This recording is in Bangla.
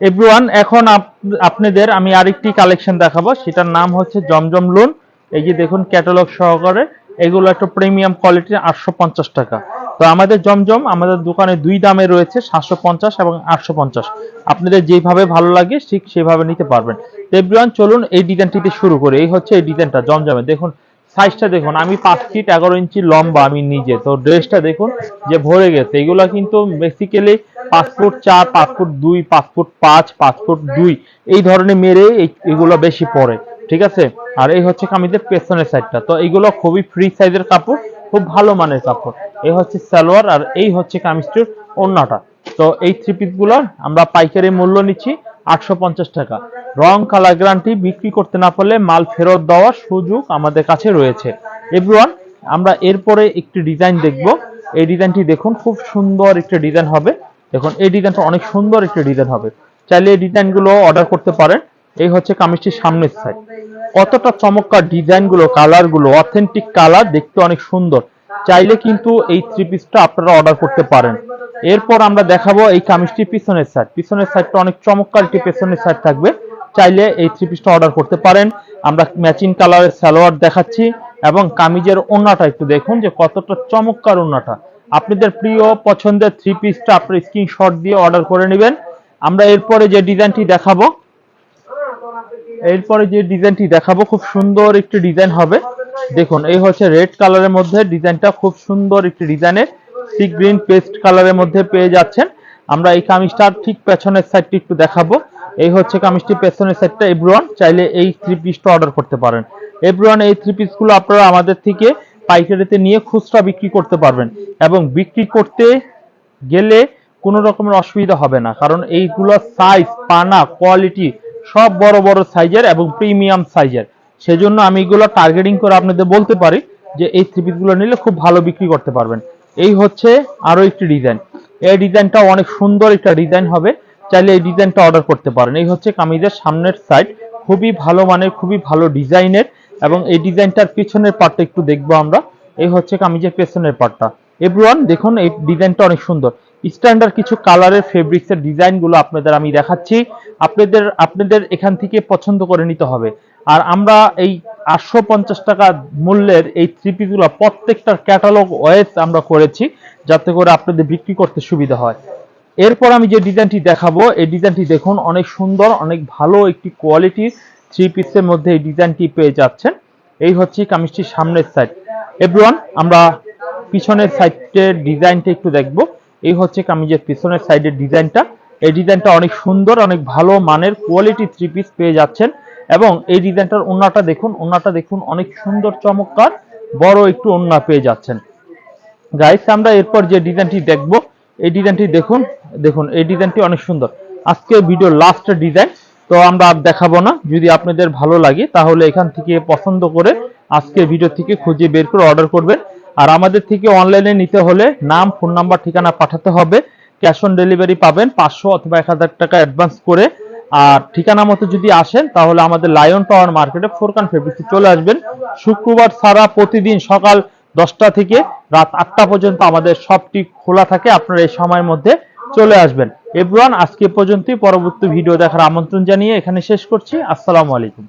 এভরিওয়ান এখন আপনাদের আমি আরেকটি কালেকশন দেখাবো। সেটার নাম হচ্ছে জমজম লোন এই যে দেখুন ক্যাটালগ সহকারে। এগুলো একটা প্রিমিয়াম কোয়ালিটির আটশো পঞ্চাশ টাকা। তো আমাদের জমজম, আমাদের দোকানে দুই দামে রয়েছে, সাতশো পঞ্চাশ এবং আটশো পঞ্চাশ। আপনাদের যেভাবে ভালো লাগে, ঠিক সেভাবে নিতে পারবেন। এভরিওয়ান চলুন এই ডিজাইনটিতে শুরু করি। এই হচ্ছে এই ডিজাইনটা জমজমে। দেখুন সাইজটা দেখুন, আমি পাঁচ ফিট এগারো ইঞ্চি লম্বা আমি নিজে। তো ড্রেসটা দেখুন, যে ভরে গেছে, এগুলো কিন্তু বেসিক্যালি পাঁচ ফুট চার, পাঁচ ফুট দুই, পাঁচ ফুট পাঁচ পাঁচ ফুট দুই, এই ধরনের মেরে এগুলো বেশি পরে, ঠিক আছে? আর এই হচ্ছে কামিজের পেছনের সাইডটা তো এইগুলো খুবই ফ্রি সাইজের কাপড়, খুব ভালো মানের কাপড়। এই হচ্ছে সালোয়ার আর এই হচ্ছে কামিজটির অন্যটা তো এই থ্রি পিসগুলো আমরা পাইকারি মূল্য নিচ্ছি আটশো পঞ্চাশ টাকা। রং কালার গ্যারান্টি বিক্রি করতে না পারলে মাল ফেরত দেওয়ার সুযোগ আমাদের কাছে রয়েছে। এভরিওয়ান আমরা এরপরে একটি ডিজাইন দেখব। এই ডিজাইনটি দেখুন, খুব সুন্দর একটি ডিজাইন হবে। দেখুন, এই ডিজাইনটা অনেক সুন্দর একটি ডিজাইন হবে। চাইলে এই ডিজাইনগুলো অর্ডার করতে পারেন। এই হচ্ছে কামিজটির সামনের সাইড কতটা চমৎকার ডিজাইনগুলো কালারগুলো অথেন্টিক কালার দেখতে অনেক সুন্দর। চাইলে কিন্তু এই থ্রি পিসটা আপনারা অর্ডার করতে পারেন। এরপর আমরা দেখাবো এই কামিজটি পিছনের সাইড পিছনের সাইডটা অনেক চমৎকার একটি পেছনের সাইড থাকবে। চাইলে এই থ্রি পিসটা অর্ডার করতে পারেন। আমরা ম্যাচিং কালারের সালোয়ার দেখাচ্ছি এবং কামিজের ওন্নাটা একটু দেখুন যে কতটা চমৎকার ওন্নাটা। আপনাদের প্রিয় পছন্দের থ্রি পিসটা আপনার স্ক্রিনশট দিয়ে অর্ডার করে নেবেন। আমরা এরপরে যে ডিজাইনটি দেখাবো, এরপরে যে ডিজাইনটি দেখাবো, খুব সুন্দর একটি ডিজাইন হবে। দেখুন, এই হচ্ছে রেড কালারের মধ্যে ডিজাইনটা খুব সুন্দর একটি ডিজাইনের সি গ্রিন পেস্ট কালারের মধ্যে পেয়ে যাচ্ছেন। আমরা এই কামিজটার ঠিক পেছনের সাইডটি একটু দেখাবো। এই হচ্ছে কামিজটি, পেছনের সাইডটা এভরিওয়ান চাইলে এই থ্রি পিসটা অর্ডার করতে পারেন। এভরিওয়ান এই থ্রি পিসগুলো আপনারা আমাদের থেকে পাইকারিতে নিয়ে খুচরা বিক্রি করতে পারবেন এবং বিক্রি করতে গেলে কোনো রকমের অসুবিধা হবে না, কারণ এইগুলো সাইজ পানা কোয়ালিটি সব বড় বড় সাইজের এবং প্রিমিয়াম সাইজের সেজন্য আমি এগুলো টার্গেটিং করে আপনাদের বলতে পারি যে এই থ্রি পিসগুলো নিলে খুব ভালো বিক্রি করতে পারবেন। এই হচ্ছে আরও একটি ডিজাইন এই ডিজাইনটা অনেক সুন্দর একটা ডিজাইন হবে। চাইলে এই ডিজাইনটা অর্ডার করতে পারেন। এই হচ্ছে কামিজের সামনের সাইড খুবই ভালো মানের, খুবই ভালো ডিজাইনের এবং এই ডিজাইনটার পিছনের পার্টটা একটু দেখব আমরা। এই হচ্ছে কামিজের পেছনের পার্টটা এভরিওয়ান দেখুন, এই ডিজাইনটা অনেক সুন্দর। স্ট্যান্ডার্ড কিছু কালারের ফেব্রিক্স এর ডিজাইনগুলো আপনাদের আমি দেখাচ্ছি। আপনাদের আপনাদের এখান থেকে পছন্দ করে নিতে হবে। আর আমরা এই আটশো পঞ্চাশ টাকা মূল্যের এই থ্রি পিসগুলো প্রত্যেকটার ক্যাটালগ ওয়েস আমরা করেছি, যাতে করে আপনাদের বিক্রি করতে সুবিধা হয়। এরপর আমি যে ডিজাইনটি দেখাবো, এই ডিজাইনটি দেখুন, অনেক সুন্দর, অনেক ভালো একটি কোয়ালিটি থ্রি পিসের মধ্যে এই ডিজাইনটি পেয়ে যাচ্ছেন। এই হচ্ছে কামিজটির সামনের সাইড এভরিওয়ান আমরা পিছনের সাইডের ডিজাইনটা একটু দেখব। এই হচ্ছে কামিজের পিছনের সাইডের ডিজাইনটা এই ডিজাইনটা অনেক সুন্দর, অনেক ভালো মানের কোয়ালিটি থ্রি পিস পেয়ে যাচ্ছেন। এবং এই ডিজাইনটার ওন্নাটা দেখুন ওন্নাটা দেখুন, অনেক সুন্দর, চমৎকার, বড় একটু ওন্না পেয়ে যাচ্ছেন। গাইস আমরা এরপর যে ডিজাইনটি দেখব, এই ডিজাইনটি দেখুন দেখুন, এই ডিজাইনটি অনেক সুন্দর। আজকে ভিডিও লাস্ট ডিজাইন তো আমরা আর দেখাবো না। যদি আপনাদের ভালো লাগে, তাহলে এখান থেকে পছন্দ করে আজকে ভিডিও থেকে খুঁজে বের করে অর্ডার করবেন। আর আমাদের থেকে অনলাইনে নিতে হলে নাম ফোন নাম্বার ঠিকানা পাঠাতে হবে। ক্যাশ অন ডেলিভারি পাবেন পাঁচশো অথবা এক হাজার টাকা অ্যাডভান্স করে। আর ঠিকানা মতো যদি আসেন, তাহলে আমাদের লায়ন টাওয়ার মার্কেটে ফোরকান ফেব্রিক্সে চলে আসবেন। শুক্রবার সারা প্রতিদিন সকাল দশটা থেকে রাত আটটা পর্যন্ত আমাদের শপটি খোলা থাকে। আপনারা এই সময়ের মধ্যে চলে আসবেন। এভরান আজকে পর্যন্তই। পরবর্তী ভিডিও দেখার আমন্ত্রণ জানিয়ে এখানে শেষ করছি। আসসালামু আলাইকুম।